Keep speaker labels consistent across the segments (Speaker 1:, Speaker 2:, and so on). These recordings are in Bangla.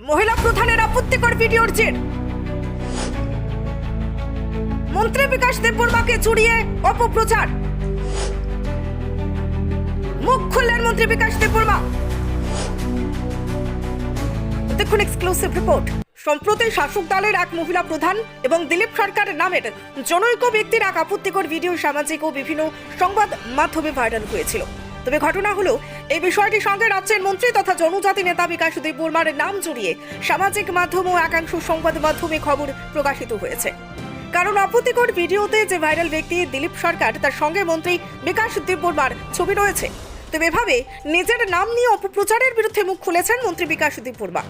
Speaker 1: মহিলা প্রধানের আপত্তিকর ভিডিওর জের। মন্ত্রী বিকাশ দেববর্মাকে জড়িয়ে অপপ্রচার। মুখ খুললেন মন্ত্রী বিকাশ দেববর্মা। দেখুন এক্সক্লুসিভ রিপোর্ট সম্প্রতি শাসক দলের এক মহিলা প্রধান এবং দিলীপ সরকারের নামের জনৈক ব্যক্তির এক আপত্তিকর ভিডিও সামাজিক ও বিভিন্ন সংবাদ মাধ্যমে ভাইরাল হয়েছিল। তবে ঘটনা হলো, এই বিষয়টির সঙ্গে রাজ্যের মন্ত্রী তথা জনজাতি নেতা বিকাশ দেববর্মার নাম জড়িয়ে সামাজিক মাধ্যম ও একাংশ সংবাদ মাধ্যমে খবর প্রকাশিত হয়েছে। কারণ আপত্তিকর ভিডিওতে যে ভাইরাল ব্যক্তি দিলীপ সরকার, তার সঙ্গে মন্ত্রী বিকাশ দেববর্মার ছবি রয়েছে। তবে এভাবে নিজের নাম নিয়ে অপপ্রচারের বিরুদ্ধে মুখ খুলেছেন মন্ত্রী বিকাশ দেববর্মা।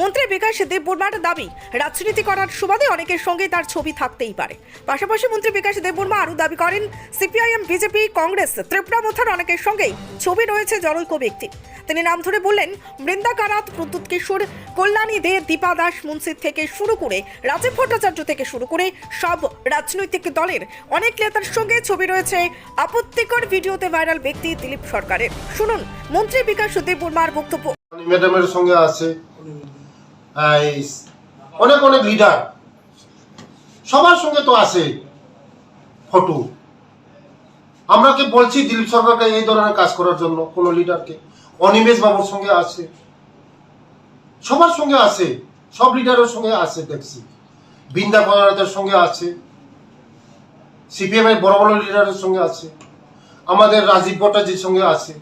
Speaker 1: মন্ত্রী বিকাশ দেববর্মার দাবি, রাজনীতি করার সুবাদে অনেকের সঙ্গে তার ছবি থাকতেই পারে। পাশাপাশি মন্ত্রী বিকাশ দেববর্মা আরও দাবি করেন, সিপিআইএম, বিজেপি, কংগ্রেস, ত্রিপুরা মথার অনেকের সঙ্গেই ছবি রয়েছে জনৈক ব্যক্তি। তিনি নাম ধরে বললেন বৃন্দা কারাত, প্রদ্যুৎ কিশোর, কল্যাণী দে, দীপা দাস মুন্সির থেকে শুরু করে রাজীব ভট্টাচার্য থেকে শুরু করে সব রাজনৈতিক দলের অনেক নেতার সঙ্গে ছবি রয়েছে আপত্তিকর ভিডিওতে ভাইরাল ব্যক্তি দিলীপ সরকারের। শুনুন, মন্ত্রী বিকাশ দেববর্মার বক্তব্য।
Speaker 2: ম্যাডামের সঙ্গে আছে। অনেক অনেক লিডার সবার সঙ্গে তো আছে ফটো। আমরা কি বলছি দিলীপ সরকারকে এই ধরনের কাজ করার জন্য, কোন লিডারকে অনিমেষ বাবুর সঙ্গে আছে। সবার সঙ্গে আছে। সব লিডারের সঙ্গে আছে, দেখছি। বৃন্দা করারদের সঙ্গে আছে। সিপিএম এর বড় বড় লিডারের সঙ্গে আছে। আমাদের রাজীব ভট্টাচার্যের সঙ্গে আছে।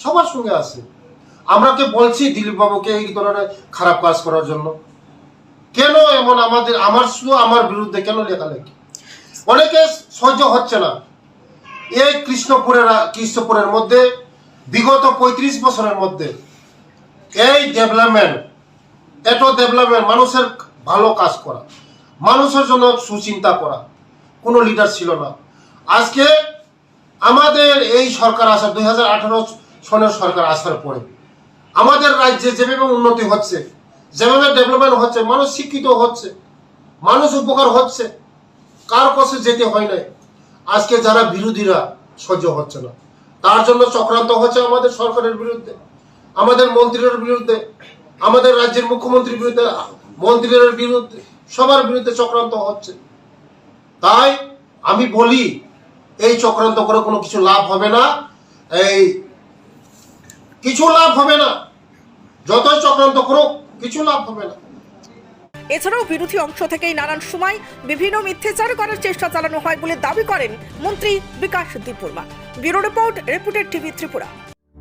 Speaker 2: সবার সঙ্গে আছে। আমরা কে বলছি দিলীপ বাবুকে এই ধরনের খারাপ কাজ করার জন্য। কেন এমন আমাদের, আমার শুধু আমার বিরুদ্ধে কেন লেখালেখি? অনেকে সহ্য হচ্ছে না। এই কৃষ্ণপুরের কৃষ্ণপুরের মধ্যে, বিগত পঁয়ত্রিশ বছরের মধ্যে, এই ডেভেলপমেন্ট এত ডেভেলপমেন্ট মানুষের ভালো কাজ করা, মানুষের জন্য সুচিন্তা করা, কোনো লিডার ছিল না। আজকে আমাদের এই সরকার আসার, দুই হাজার আঠারো সনের সরকার আসার পরে আমাদের রাজ্যে যেভাবে উন্নতি হচ্ছে, যেভাবে ডেভেলপমেন্ট হচ্ছে, মানুষ শিক্ষিত হচ্ছে, মানুষ উপকার হচ্ছে, কার কাছে যেতে হয় নাই। আজকে যারা বিরোধীরা সহ্য হচ্ছে না, তার জন্য চক্রান্ত হচ্ছে আমাদের সরকারের বিরুদ্ধে, আমাদের মন্ত্রীর বিরুদ্ধে, আমাদের রাজ্যের মুখ্যমন্ত্রীর বিরুদ্ধে মন্ত্রীদের বিরুদ্ধে, সবার বিরুদ্ধে চক্রান্ত হচ্ছে। তাই আমি বলি, এই চক্রান্ত করে কোনো কিছু লাভ হবে না, এই কিছু লাভ হবে না। যতই চক্রান্ত করুক, কিছু লাভ হবে না।
Speaker 1: এছাড়াও বিরোধী অংশ থেকেই নানান সময় বিভিন্ন মিথ্যাচার করার চেষ্টা চালানো হয় বলে দাবি করেন মন্ত্রী Bikash Debbarma. Bureau report, reputed TV Tripura.